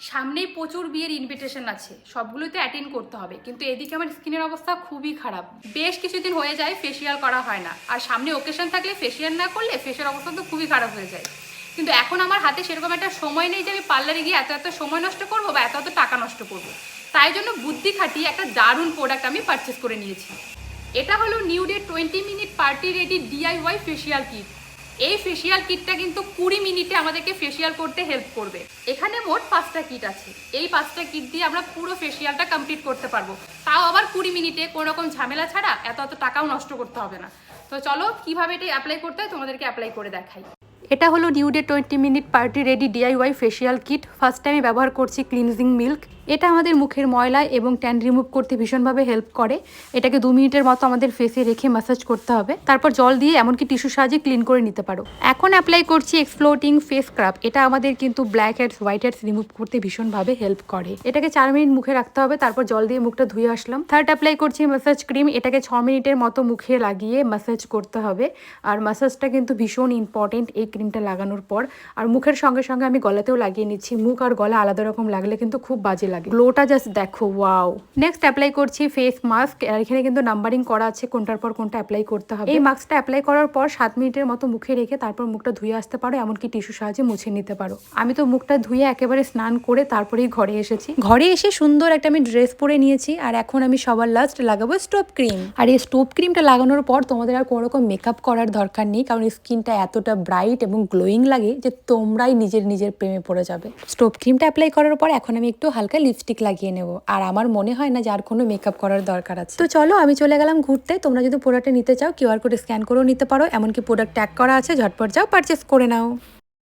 সামনেই প্রচুর বিয়ের ইনভিটেশন আছে। সবগুলোতে অ্যাটেন্ড করতে হবে। কিন্তু এদিকে আমার স্কিনের অবস্থা খুবই খারাপ। বেশ কিছুদিন হয়ে যায় ফেসিয়াল করা হয় না। আর সামনে ওকেশন থাকলে ফেসিয়াল না করলে ফেসের অবস্থা তো খুবই খারাপ হয়ে যায়। কিন্তু এখন আমার হাতে সেরকম একটা সময় নেই যে আমি পার্লারে গিয়ে এত এত সময় নষ্ট করব বা এত এত টাকা নষ্ট করব। তাই জন্য বুদ্ধি খাটিয়ে একটা দারুণ প্রোডাক্ট আমি পারচেস করে নিয়েছি। এটা হলো new day twenty minute party ready DIY facial kit এই ফেসিয়াল কিটটা কিন্তু কুড়ি মিনিটে আমাদেরকে ফেসিয়াল করতে হেল্প করবে। এখানে মোট পাঁচটা কিট আছে। এই পাঁচটা কিট দিয়ে আমরা পুরো ফেসিয়ালটা কমপ্লিট করতে পারব। তাও আবার কুড়ি মিনিটে কোনো রকম ঝামেলা ছাড়া এত এত টাকাও নষ্ট করতে হবে না। তো চলো, কীভাবে এটা অ্যাপ্লাই করতে হয় তোমাদেরকে অ্যাপ্লাই করে দেখাই। এটা হলো new day twenty minute party ready DIY facial kit first টাইমে ব্যবহার করছি ক্লিনজিং মিল্ক এটা আমাদের মুখের ময়লা এবং ট্যান রিমুভ করতে ভীষণভাবে হেল্প করে। এটাকে দু মিনিটের মতো আমাদের ফেসে রেখে ম্যাসাজ করতে হবে। তারপর জল দিয়ে এমনকি টিস্যু সাহায্যে ক্লিন করে নিতে পারো। এখন অ্যাপ্লাই করছি এক্সপ্লোটিং ফেস স্ক্রাব এটা আমাদের কিন্তু black heads white heads remove করতে ভীষণভাবে হেল্প করে। এটাকে চার মিনিট মুখে রাখতে হবে, তারপর জল দিয়ে মুখটা ধুয়ে আসলাম। থার্ড অ্যাপ্লাই করছি ম্যাসাজ ক্রিম এটাকে ছ মিনিটের মতো মুখে লাগিয়ে ম্যাসাজ করতে হবে। আর ম্যাসাজটা কিন্তু ভীষণ ইম্পর্টেন্ট এই ক্রিমটা লাগানোর পর। আর মুখের সঙ্গে সঙ্গে আমি গলাতেও লাগিয়ে নিচ্ছি। মুখ আর গলা আলাদা রকম লাগলে কিন্তু খুব বাজে গ্লোটা জাস্ট দেখো ওয়াও নেক্সট অ্যাপ্লাই করছি ফেস মাস্ক আর এখানে কিন্তু নাম্বারিং করা আছে কোনটার পর কোনটা অ্যাপ্লাই করতে হবে। এই মাস্কটা অ্যাপ্লাই করার পর সাত মিনিটের মতো মুখে রেখে তারপর মুখটা ধুয়ে আসতে পারো, এমনকি টিস্যু সাহায্যে মুছে নিতে পারো। আমি তো মুখটা ধুয়ে একেবারে স্নান করে তারপরেই ঘরে এসেছি। ঘরে এসে সুন্দর একটা আমি ড্রেস পরে নিয়েছি, আর এখন আমি সবার লাস্ট লাগাবো স্টোভ ক্রিম আর এই স্টোভ ক্রিমটা লাগানোর পর তোমাদের আর কোনো রকম মেকআপ করার দরকার নেই, কারণ স্কিনটা এতটা ব্রাইট এবং গ্লোয়িং লাগে যে তোমরাই নিজের নিজের প্রেমে পড়ে যাবে। স্টোভ ক্রিমটা অ্যাপ্লাই করার পর এখন আমি একটু হালকা লিপস্টিক লাগিয়ে নেব। আর আমার মনে হয় না যে আর কোনো মেকআপ করার দরকার আছে। তো চলো, আমি চলে গেলাম ঘুরতে। তোমরা যদি প্রোডাক্টটা নিতে চাও কিউআর কোড স্ক্যান করেও নিতে পারো। এমনকি প্রোডাক্ট ট্যাগ করা আছে, ঝটপট যাও পারচেস করে নাও।